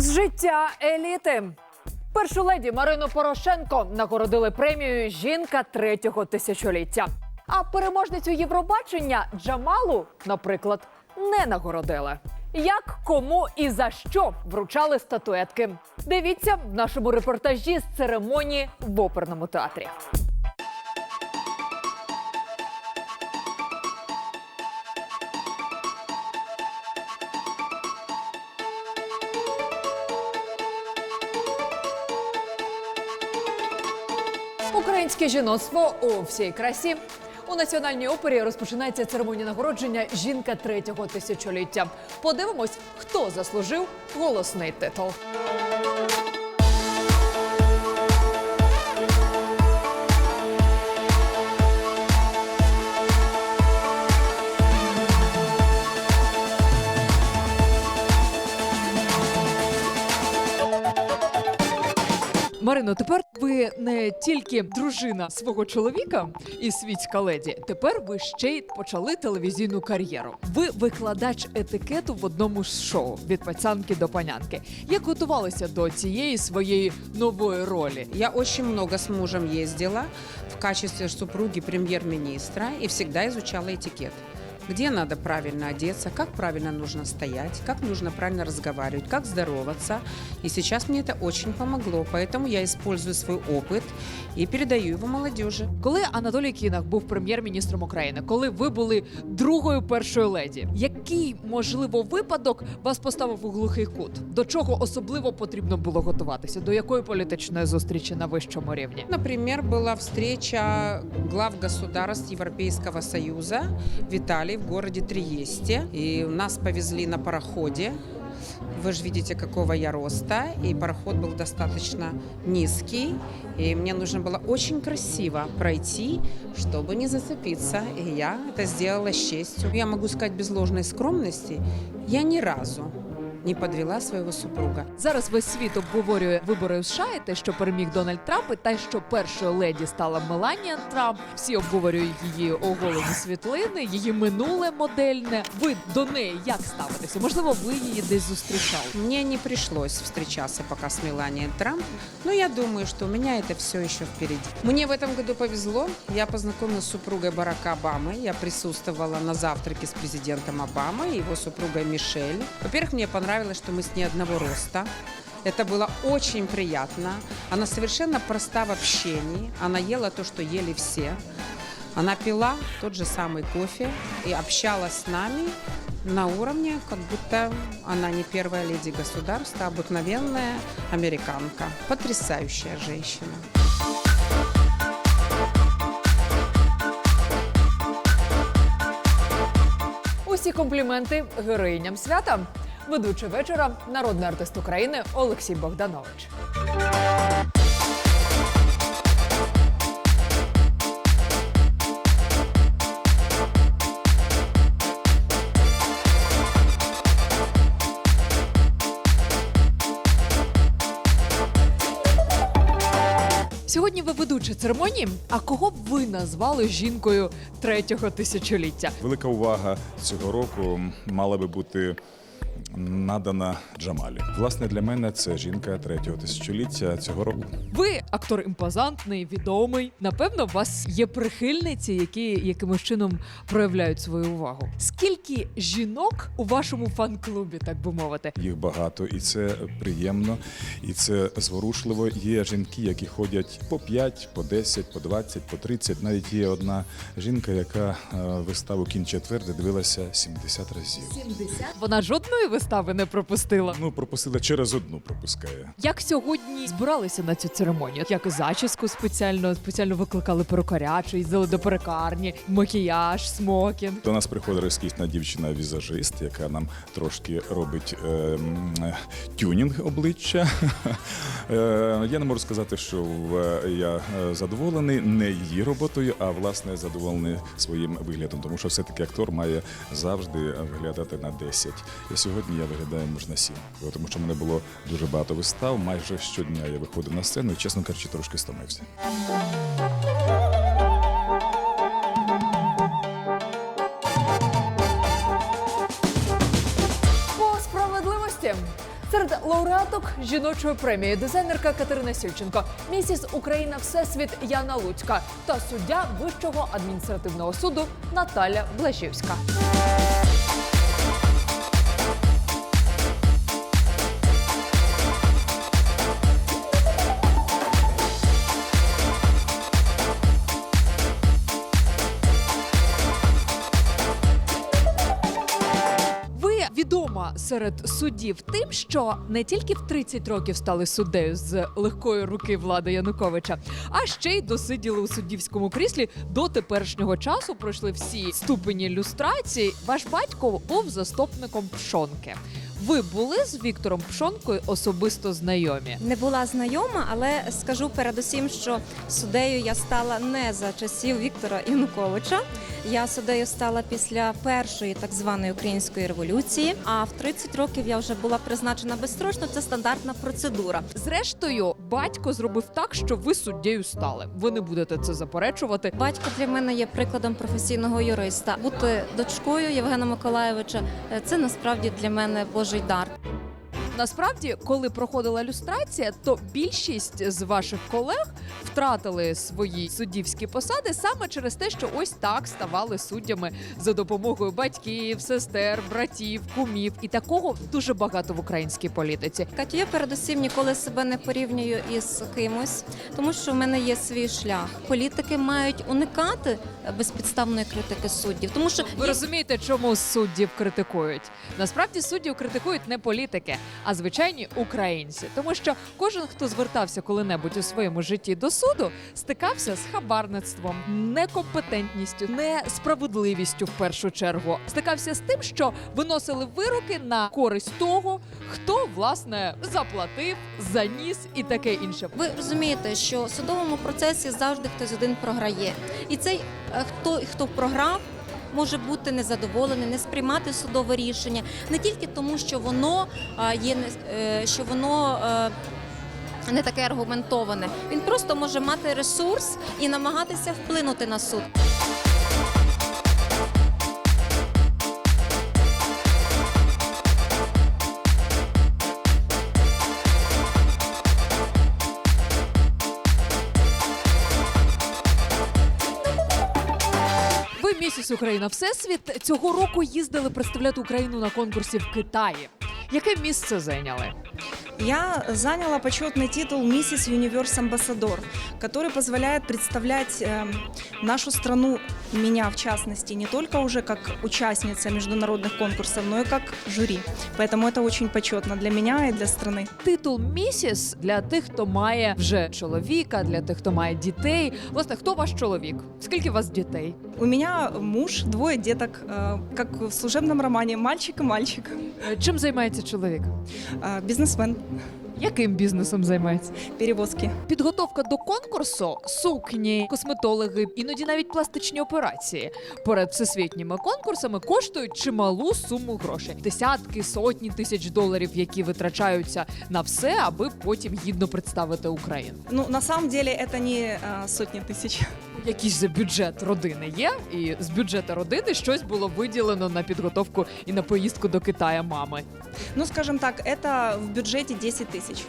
З життя еліти. Першу леді Марину Порошенко нагородили премією Жінка третього тисячоліття. А переможницю Євробачення Джамалу, наприклад, не нагородили. Як, кому і за що вручали статуетки? Дивіться в нашому репортажі з церемонії в оперному театрі. Українське жіноцтво у всій красі. У національній опері розпочинається церемонія нагородження жінка третього тисячоліття. Подивимось, хто заслужив голосний титул. Марино, тепер ви не тільки дружина свого чоловіка і світська леді. Тепер ви ще й почали телевізійну кар'єру. Ви викладач етикету в одному з шоу від пацанки до панянки. Як готувалися до цієї своєї нової ролі? Я очень много с мужем ездила в качестве супруги премьер-министра и всегда изучала этикет Где надо правильно одеться, как правильно нужно стоять, как нужно правильно разговаривать, как здороваться. И сейчас мне это очень помогло, поэтому я использую свой опыт и передаю его молодежи. Коли Анатолій Кінах був прем'єр-міністром України, коли ви були другою першою леді, який можливо випадок вас поставив у глухий кут? До чого особливо потрібно було готуватися? До якої політичної зустрічі на вищому рівні? Например, была встреча глав государств Европейского Союза в Италии, в городе Триесте. И нас повезли на пароходе. Вы же видите, какого я роста. И пароход был достаточно низкий. И мне нужно было очень красиво пройти, чтобы не зацепиться. И я это сделала с честью. Я могу сказать без ложной скромности, я ни разу не подвела своего супруга. Зараз весь світ обговорює вибори в США і те, що переміг Дональд Трамп, і те, що першою леді стала Меланія Трамп. Всі обговорюють її оголені світлини, її минуле модельне. Ви до неї як ставитеся? Можливо, ви її десь зустрічали? Мне не пришлось встречаться пока с Меланией Трамп, но я думаю, что у меня это все еще впереди. Мне в этом году повезло. Я познакомилась с супругой Барака Обамы. Я присутствовала на завтраке с президентом Обамой и его супругой Мишель. Во-первых, мне понравилось, что мы с ней одного роста. Это было очень приятно. Она совершенно проста в общении. Она ела то, что ели все. Она пила тот же самый кофе и общалась с нами на уровне, как будто она не первая леди государства, а обыкновенная американка. Потрясающая женщина. Усі компліменти героїням свята. Ведучий вечора, народний артист України Олексій Богданович. Сьогодні ви ведуча церемонії. А кого б ви назвали жінкою третього тисячоліття? Велика увага цього року мала би бути надана Джамалі. Власне, для мене це жінка третього тисячоліття цього року. Ви актор імпозантний, відомий. Напевно, у вас є прихильниці, які якимось чином проявляють свою увагу. Скільки жінок у вашому фан-клубі, так би мовити? Їх багато, і це приємно, і це зворушливо. Є жінки, які ходять по 5, по 10, по 20, по 30. Навіть є одна жінка, яка е, виставу кін четверти дивилася 70 разів. 70? Вона жодної вистави не пропустила. Ну, пропустила через одну, пропускає. Як сьогодні збиралися на цю церемонію? Як зачіску спеціально, спеціально викликали перукаря, чи їздили до перукарні, макіяж, смокінг. До нас приходить розкішна дівчина-візажист, яка нам трошки робить е, м, е, тюнінг обличчя. Е, я не можу сказати, що е, я е, задоволений не її роботою, а власне задоволений своїм виглядом, тому що все-таки актор має завжди виглядати на 10. І сьогодні я виглядаю може на 7, тому що в мене було дуже багато вистав. Майже щодня я виходив на сцену і, чесно кажучи, трошки стомився. По справедливості серед лауреаток жіночої премії дизайнерка Катерина Сільченко, місіс Україна Всесвіт Яна Луцька та суддя Вищого адміністративного суду Наталя Блажівська. Серед суддів тим, що не тільки в 30 років стали суддею з легкої руки влади Януковича, а ще й досиділи у суддівському кріслі до теперішнього часу. Пройшли всі ступені люстрації. Ваш батько був заступником Пшонки. Ви були з Віктором Пшонкою особисто знайомі. Не була знайома, але скажу передусім, що суддею я стала не за часів Віктора Януковича. Я суддею стала після першої так званої української революції. А в 30 років я вже була призначена безстрочно. Це стандартна процедура. Зрештою, батько зробив так, що ви суддєю стали. Ви не будете це заперечувати. Батько для мене є прикладом професійного юриста. Бути дочкою Євгена Миколаєвича е, це насправді для мене божий дар. Насправді, коли проходила люстрація, то більшість з ваших колег втратили свої суддівські посади саме через те, що ось так ставали суддями за допомогою батьків, сестер, братів, кумів. І такого дуже багато в українській політиці. Катю, я передусім ніколи себе не порівнюю із кимось, тому що в мене є свій шлях. Політики мають уникати безпідставної критики суддів, тому що Ви розумієте, чому суддів критикують? Насправді суддів критикують не політики, а звичайні українці, тому що кожен, хто звертався коли-небудь у своєму житті до суду, стикався з хабарництвом, некомпетентністю, несправедливістю в першу чергу. Стикався з тим, що виносили вироки на користь того, хто власне заплатив, заніс і таке інше. ви розумієте, що в судовому процесі завжди хтось один програє, і цей е, хто хто програв. Може бути незадоволений, не сприймати судове рішення не тільки тому, що воно є не- е, що воно е, не таке аргументоване. Він просто може мати ресурс і намагатися вплинути на суд. Місіс Україна Всесвіт цього року їздили представляти Україну на конкурсі в Китаї. Яке місце зайняли? Я заняла почетный титул «Миссис Юниверс Амбассадор», который позволяет представлять э, нашу страну, меня в частности, не только уже как участница международных конкурсов, но и как жюри. Поэтому это очень почетно для меня и для страны. Титул місіс для тих, хто має вже чоловіка, для тих, хто має дітей. Власне, хто ваш чоловік? Скільки у вас дітей? У меня муж, двое деток, э, как в служебном романе «Мальчик и мальчик», Е, Чим займається чоловік? Э, бизнесмен, Yeah. Яким бізнесом займається? перевозки. Підготовка до конкурсу, сукні, косметологи, іноді навіть пластичні операції перед всесвітніми конкурсами коштують чималу суму грошей. Десятки, сотні тисяч доларів, які витрачаються на все, аби потім гідно представити Україну. Ну, на самом деле это не э, сотни тысяч. Якийсь же бюджет родини є, і з бюджету родини щось було виділено на підготовку і на поїздку до Китая мами. Ну, скажем так, это в бюджете 10 тысяч.